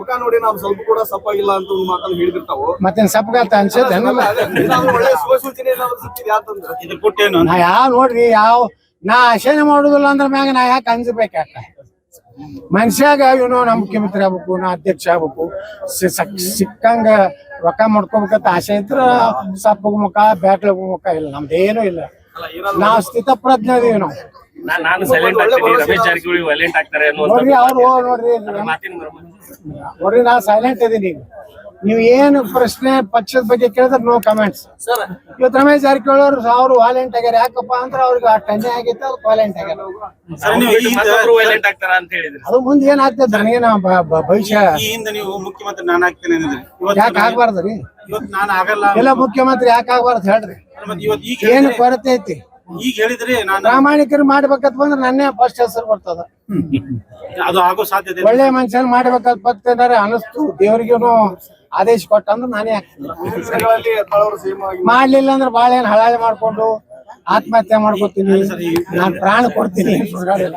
ಮುಖ ನೋಡಿ ನಾವು ಸ್ವಲ್ಪ ಕೂಡ ಸಪ್ಪಾಗಿಲ್ಲ ಅಂತ ಒಂದು ಮಾತನ್ನು ಹೇಳಿದಿರ್ತಾವು ಮತ್ತೆ ಸಪ್ಪಗಾತ ಅನ್ಸುತ್ತೆ ಒಳ್ಳೆ ಶುಭ ಸೂಚನೆ ಏನಾದ್ರು ನಾ ಯಾವ ನೋಡ್ರಿ ಯಾವ ನಾ ಆಶೆನೆ ಮಾಡುದಿಲ್ಲ ಅಂದ್ರ ಮ್ಯಾಗ ನಾ ಯಾಕೆ ಅಂಜಬೇಕು ಯಾಕ? ಮನುಷ್ಯಾಗ ಇವನು ನಾ ಮುಖ್ಯಮಂತ್ರಿ ಆಗ್ಬೇಕು ನಾ ಅಧ್ಯಕ್ಷ ಆಗ್ಬೇಕು. ಸಿ- ಸಕ್- ಸಿಕ್ಕಂಗ ರೊಕ್ಕ ಮಾಡ್ಕೋಬೇಕಂತ ಆಸೆ ಇದ್ರ ಸಪ್ಪಗ ಮುಖ ಬ್ಯಾಟ್ಲಗ ಮುಖ ಇಲ್ಲ ನಮ್ದೇನು ಇಲ್ಲ. ಅಲ್ಲ ಏನಾದ್ರು ನಾವ್ ಸ್ಥಿತಪ್ರಜ್ಞ ಇದೀವಿ ನಾವು. ನಾನ್- ನಾನು ಸೈಲೆಂಟ್ ಆಗ್ತೀನಿ ರಮೇಶ್ ಜಾರಕಿಹೊಳಿ ವೈಲೆಂಟ್ ಆಗ್ತಾರೆ ಅನ್ನುವಂತ ನೋಡ್ರಿ ಅವ್ರು ನೋಡ್ರಿ ಮಾತಿನ ನೋಡ್ರಿ ನಾ ಸೈಲೆಂಟ್ ಇದೀನಿ ನೀವು ಏನು ಪ್ರಶ್ನೆ ಪಕ್ಷದ ಬಗ್ಗೆ ಕೇಳಿದ್ರೆ ನೋ ಕಮೆಂಟ್ಸ್ ಸರ್. ಇವತ್ತು ರಮೇಶ್ ಜಾರಕಿಹೊಳಿ ಅವರು ಅವ್ರು ವಾಲೆಂಟ್ ಆಗ್ಯಾರ. ಯಾಕಪ್ಪ ಅಂದ್ರೆ ಅವ್ರಿಗೆ ಆ ಟನ್ನೆ ಆಗಿತ್ತು ಅದಕ್ಕೆ ವಾಲೆಂಟ್ ಆಗ್ಯಾರ. ಸರ್ ನೀವು ಈ ಹಿಂದೆ ಮತ್ತೊಬ್ರು ಅಂತ ಹೇಳಿದ್ರಿ. ಅದು ಮುಂದೆ ಏನಾಗ್ತದೆ ನನಗೇನ ಬ- ಬ- ಭವಿಷ್ಯ ನೀವು ಮುಖ್ಯಮಂತ್ರಿ ನಾನು ಆಗ್ತೇನೆ ಯಾಕೆ ಆಗ್ಬಾರ್ದ್ರಿ ನಾನು ಆಗಲ್ಲ ಎಲ್ಲ ಮುಖ್ಯಮಂತ್ರಿ ಯಾಕೆ ಆಗ್ಬಾರ್ದು ಹೇಳ್ರಿ. ಮತ್ತೆ ಇವತ್ತು ಏನು ಕೊರತೆ ಐತಿ? ಈಗ ಹೇಳಿದ್ರೆ ನಾನು ಪ್ರಾಮಾಣಿಕರು ಮಾಡ್ಬೇಕಂತ ಬಂದ್ರೆ ನನ್ನೇ ಫಸ್ಟ್ ಹೆಸರು ಬರ್ತದ. ಅದು ಆಗೋ ಸಾಧ್ಯತೆ. ಒಳ್ಳೆ ಮನುಷ್ಯನ್ ಮಾಡ್ಬೇಕಂತ ಬರ್ತಿದ್ದಾರೆ ಅನಸ್ತು ದೇವ್ರಿಗೂನು ಆದೇಶ ಕೊಟ್ಟಂದ್ರೆ ನಾನೇ ಹಾಕ್ತೀನಿ ಮಾಡ್ಲಿಲ್ಲ ಅಂದ್ರೆ ಬಾಳ ಏನ್ ಹಳಾಳೆ ಮಾಡ್ಕೊಂಡು ಆತ್ಮಹತ್ಯೆ ಮಾಡ್ಕೊತೀನಿ. ನಾನು ಪ್ರಾಣ ಕೊಡ್ತೀನಿ. ಸುಳ್ಗಾಡಿಲ್ಲ.